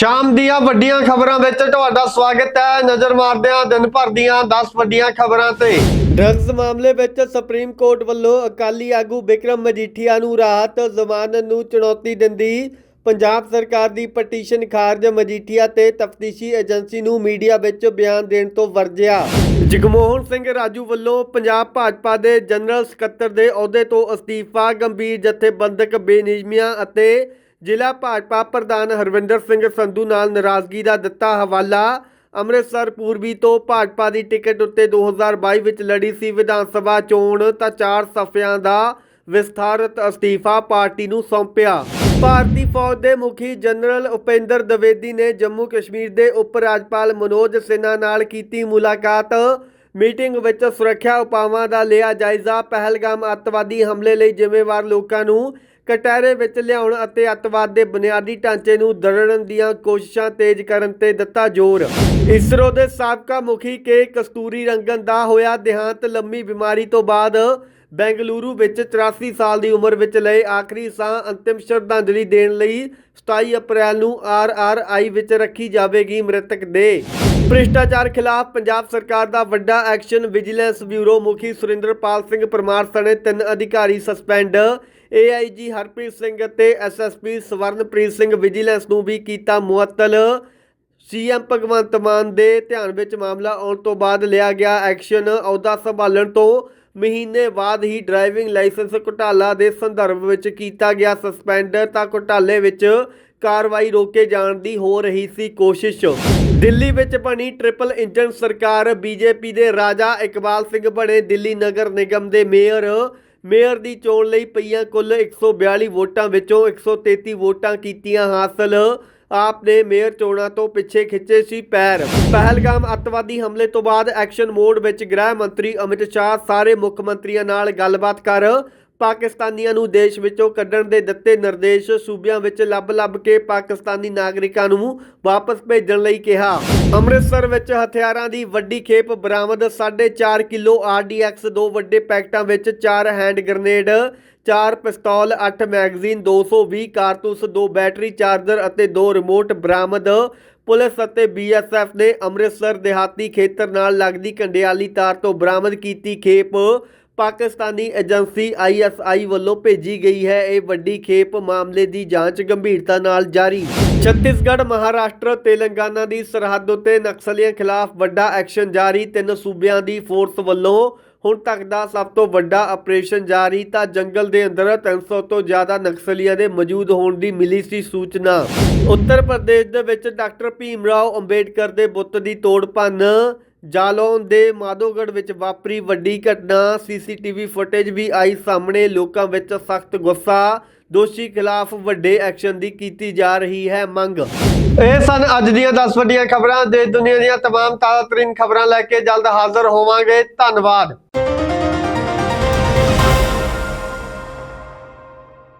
ਸ਼ਾਮ ਦੀਆਂ ਵੱਡੀਆਂ ਖਬਰਾਂ ਵਿੱਚ ਤੁਹਾਡਾ ਸਵਾਗਤ ਹੈ। ਨਜ਼ਰ ਮਾਰਦੇ ਹਾਂ ਦਿਨ ਭਰ ਦੀਆਂ 10 ਵੱਡੀਆਂ ਖਬਰਾਂ ਤੇ। ਡਰੱਗਸ ਮਾਮਲੇ ਵਿੱਚ ਸੁਪਰੀਮ ਕੋਰਟ ਵੱਲੋਂ ਅਕਾਲੀ ਆਗੂ ਵਿਕਰਮ ਮਜੀਠੀਆ ਨੂੰ ਰਾਹਤ ਜ਼ਮਾਨਤ ਨੂੰ ਚੁਣੌਤੀ ਦਿੰਦੀ। ਪੰਜਾਬ ਸਰਕਾਰ ਦੀ ਪਟੀਸ਼ਨ ਖਾਰਜ, ਮਜੀਠੀਆ ਤੇ ਤਫਤੀਸ਼ੀ ਏਜੰਸੀ ਨੂੰ ਮੀਡੀਆ ਵਿੱਚ ਬਿਆਨ ਦੇਣ ਤੋਂ ਵਰਜਿਆ। ਜਗਮੋਹਨ ਸਿੰਘ ਰਾਜੂ ਵੱਲੋਂ ਪੰਜਾਬ ਭਾਜਪਾ ਦੇ ਜਨਰਲ ਸਕੱਤਰ ਦੇ ਅਹੁਦੇ ਤੋਂ ਅਸਤੀਫਾ, ਗੰਭੀਰ ਜਥੇਬੰਦਕ ਬੇਨਿਯਮੀਆਂ ਅਤੇ ਜ਼ਿਲ੍ਹਾ ਭਾਜਪਾ ਪ੍ਰਧਾਨ ਹਰਵਿੰਦਰ ਸਿੰਘ ਸੰਧੂ ਨਾਲ ਨਾਰਾਜ਼ਗੀ ਦਾ ਦਿੱਤਾ ਹਵਾਲਾ। ਅੰਮ੍ਰਿਤਸਰ, ਪੂਰਬੀ ਤੋਂ ਭਾਜਪਾ ਦੀ ਟਿਕਟ ਉੱਤੇ 2022 ਵਿੱਚ ਲੜੀ ਸੀ ਵਿਧਾਨ ਸਭਾ ਚੋਣ, ਤਾਂ ਚਾਰ ਸਫ਼ਿਆਂ ਦਾ ਵਿਸਥਾਰਤ ਅਸਤੀਫਾ ਪਾਰਟੀ ਨੂੰ ਸੌਂਪਿਆ। ਭਾਰਤੀ ਫੌਜ ਦੇ ਮੁਖੀ ਜਨਰਲ ਉਪੇਂਦਰ ਦਵੇਦੀ ਨੇ ਜੰਮੂ ਕਸ਼ਮੀਰ ਦੇ ਉਪ ਰਾਜਪਾਲ ਮਨੋਜ ਸਿਨਹਾ ਨਾਲ ਕੀਤੀ ਮੁਲਾਕਾਤ। ਮੀਟਿੰਗ ਵਿੱਚ ਸੁਰੱਖਿਆ ਉਪਾਵਾਂ ਦਾ ਲਿਆ ਜਾਇਜ਼ਾ, ਪਹਿਲਗਾਮ ਅੱਤਵਾਦੀ ਹਮਲੇ ਲਈ ਜ਼ਿੰਮੇਵਾਰ ਲੋਕਾਂ ਨੂੰ ਕਟਹਿਰੇ ਵਿੱਚ ਲਿਆਉਣ ਅਤੇ ਅੱਤਵਾਦ ਦੇ ਬੁਨਿਆਦੀ ਢਾਂਚੇ ਨੂੰ ਦਰੜਨ ਦੀਆਂ ਕੋਸ਼ਿਸ਼ਾਂ ਤੇਜ਼ ਕਰਨ ਤੇ ਦਿੱਤਾ ਜ਼ੋਰ। ਇਸਰੋ ਦੇ ਸਾਬਕਾ ਮੁਖੀ ਕੇ ਕਸਤੂਰੀ ਰੰਗਨ ਦਾ ਹੋਇਆ ਦੇਹਾਂਤ ਲੰਮੀ ਬਿਮਾਰੀ ਤੋਂ ਬਾਅਦ ਬੈਂਗਲੁਰੂ ਵਿੱਚ 84 ਸਾਲ ਦੀ ਉਮਰ ਵਿੱਚ ਲਏ ਆਖਰੀ ਸਾਹ ਅੰਤਿਮ ਸ਼ਰਧਾਂਜਲੀ ਦੇਣ ਲਈ 27 ਅਪ੍ਰੈਲ ਨੂੰ ਆਰਆਰਆਈ ਵਿੱਚ ਰੱਖੀ ਜਾਵੇਗੀ ਮ੍ਰਿਤਕ ਦੇ। ਭ੍ਰਿਸ਼ਟਾਚਾਰ ਖਿਲਾਫ ਪੰਜਾਬ ਸਰਕਾਰ ਦਾ ਵੱਡਾ ਐਕਸ਼ਨ ਵਿਜੀਲੈਂਸ ਬਿਊਰੋ ਮੁਖੀ ਸੁਰਿੰਦਰਪਾਲ ਸਿੰਘ ਪਰਮਾਰ ਸਣੇ ਤਿੰਨ ਅਧਿਕਾਰੀ ਸਸਪੈਂਡ। ਏਆਈਜੀ ਹਰਪ੍ਰੀਤ ਸਿੰਘ ਅਤੇ ਐਸਐਸਪੀ ਸਵਰਨਪ੍ਰੀਤ ਸਿੰਘ ਵਿਜੀਲੈਂਸ ਨੂੰ ਵੀ ਕੀਤਾ ਮੁਅੱਤਲ। ਸੀਐਮ ਭਗਵੰਤ ਮਾਨ ਦੇ ਧਿਆਨ ਵਿੱਚ ਮਾਮਲਾ ਆਉਣ ਤੋਂ ਬਾਅਦ ਲਿਆ ਗਿਆ ਐਕਸ਼ਨ। ਅਹੁਦਾ ਸੰਭਾਲਣ ਤੋਂ ਮਹੀਨੇ ਬਾਅਦ ਹੀ ਡਰਾਈਵਿੰਗ ਲਾਇਸੈਂਸ ਘੁਟਾਲਾ ਦੇ ਸੰਦਰਭ ਵਿੱਚ ਕੀਤਾ ਗਿਆ ਸਸਪੈਂਡ। ਤਾਂ ਘੁਟਾਲੇ ਵਿੱਚ ਕਾਰਵਾਈ ਰੋਕੇ ਜਾਣ ਦੀ ਹੋ ਰਹੀ ਸੀ ਕੋਸ਼ਿਸ਼। ਦਿੱਲੀ ਵਿੱਚ ਬਣੀ ਟ੍ਰਿਪਲ ਇੰਜਨ ਸਰਕਾਰ, ਬੀਜੇਪੀ ਦੇ ਰਾਜਾ ਇਕਬਾਲ ਸਿੰਘ ਬਣੇ ਦਿੱਲੀ ਨਗਰ ਨਿਗਮ ਦੇ ਮੇਅਰ ਮੇਅਰ ਦੀ ਚੋਣ ਲਈ ਪਈਆਂ ਕੁੱਲ 142 ਵੋਟਾਂ ਵਿੱਚੋਂ 133 ਵੋਟਾਂ ਕੀਤੀਆਂ ਹਾਸਲ। ਆਪ ਨੇ ਮੇਅਰ ਚੋਣਾਂ ਤੋਂ ਪਿੱਛੇ ਖਿੱਚੇ ਸੀ ਪੈਰ। ਪਹਿਲਗਾਮ ਅੱਤਵਾਦੀ ਹਮਲੇ ਤੋਂ ਬਾਅਦ ਐਕਸ਼ਨ ਮੋਡ ਵਿੱਚ ਗ੍ਰਹਿ ਮੰਤਰੀ ਅਮਿਤ ਸ਼ਾਹ, ਸਾਰੇ ਮੁੱਖ ਮੰਤਰੀਆਂ ਨਾਲ ਗੱਲਬਾਤ ਕਰ ਪਾਕਿਸਤਾਨੀਆਂ ਨੂੰ ਦੇਸ਼ ਵਿੱਚੋਂ ਕੱਢਣ ਦੇ ਦਿੱਤੇ ਨਿਰਦੇਸ਼ ਸੂਬਿਆਂ ਵਿੱਚ ਲੱਭ-ਲੱਭ ਕੇ ਪਾਕਿਸਤਾਨੀ ਨਾਗਰਿਕਾਂ ਨੂੰ ਵਾਪਸ ਭੇਜਣ ਲਈ ਕਿਹਾ। ਅੰਮ੍ਰਿਤਸਰ ਵਿੱਚ ਹਥਿਆਰਾਂ ਦੀ ਵੱਡੀ ਖੇਪ ਬਰਾਮਦ 4.5 ਕਿਲੋ ਆਰਡੀਐਕਸ ਦੋ ਵੱਡੇ ਪੈਕਟਾਂ ਵਿੱਚ 4 ਹੈਂਡ ਗ੍ਰਨੇਡ 4 ਪਿਸਤੌਲ 8 ਮੈਗਜ਼ੀਨ 220 ਕਾਰਤੂਸ 2 ਬੈਟਰੀ ਚਾਰਜਰ ਅਤੇ 2 ਰਿਮੋਟ ਬਰਾਮਦ। ਪੁਲਿਸ ਅਤੇ ਬੀਐਸਐਫ ਨੇ ਅੰਮ੍ਰਿਤਸਰ ਦਿਹਾਤੀ ਖੇਤਰ ਨਾਲ ਲੱਗਦੀ ਕੰਡਿਆਲੀ ਤਾਰ ਤੋਂ ਬਰਾਮਦ ਕੀਤੀ ਖੇਪ। ਪਾਕਿਸਤਾਨੀ ਏਜੰਸੀ ਆਈਐਸਆਈ ਵੱਲੋਂ ਭੇਜੀ ਗਈ ਹੈ ਇਹ ਵੱਡੀ ਖੇਪ ਮਾਮਲੇ ਦੀ ਜਾਂਚ ਗੰਭੀਰਤਾ ਨਾਲ ਜਾਰੀ। ਛੱਤੀਸਗੜ੍ਹ, ਮਹਾਰਾਸ਼ਟਰ, ਤੇਲੰਗਾਨਾ ਦੀ ਸਰਹੱਦ ਉੱਤੇ ਨਕਸਲੀਆਂ ਖਿਲਾਫ ਵੱਡਾ ਐਕਸ਼ਨ ਜਾਰੀ। ਤਿੰਨ ਸੂਬਿਆਂ ਦੀ ਫੋਰਸ ਵੱਲੋਂ ਹੁਣ ਤੱਕ ਦਾ ਸਭ ਤੋਂ ਵੱਡਾ ਆਪਰੇਸ਼ਨ ਜਾਰੀ। ਤਾਂ ਜੰਗਲ ਦੇ ਅੰਦਰ 300 ਤੋਂ ਜ਼ਿਆਦਾ ਨਕਸਲੀਆਂ ਦੇ ਮੌਜੂਦ ਹੋਣ ਦੀ ਮਿਲੀ ਸੀ ਸੂਚਨਾ। ਉੱਤਰ ਪ੍ਰਦੇਸ਼ ਦੇ ਵਿੱਚ ਡਾਕਟਰ ਭੀਮ ਰਾਓ ਅੰਬੇਡਕਰ ਦੇ ਬੁੱਤ ਦੀ ਤੋੜ ਭੰਨ ਜਾਲੌਨ ਦੇ ਮਾਧੋਗੜ ਵਿੱਚ ਵਾਪਰੀ ਵੱਡੀ ਘਟਨਾ ਸੀਸੀਟੀਵੀ ਫੁਟੇਜ ਵੀ ਆਈ ਸਾਹਮਣੇ ਲੋਕਾਂ ਵਿੱਚ ਸਖਤ ਗੁੱਸਾ ਦੋਸ਼ੀ ਖਿਲਾਫ ਵੱਡੇ ਐਕਸ਼ਨ ਦੀ ਕੀਤੀ ਜਾ ਰਹੀ ਹੈ ਮੰਗ ਇਹ ਸਨ ਅੱਜ ਦੀਆਂ 10 ਵੱਡੀਆਂ ਖਬਰਾਂ ਦੇ ਦੁਨੀਆ ਦੀਆਂ तमाम ਤਾਜ਼ਾਤਰੀਨ ਖਬਰਾਂ ਲੈ ਕੇ ਜਲਦ ਹਾਜ਼ਰ ਹੋਵਾਂਗੇ ਧੰਨਵਾਦ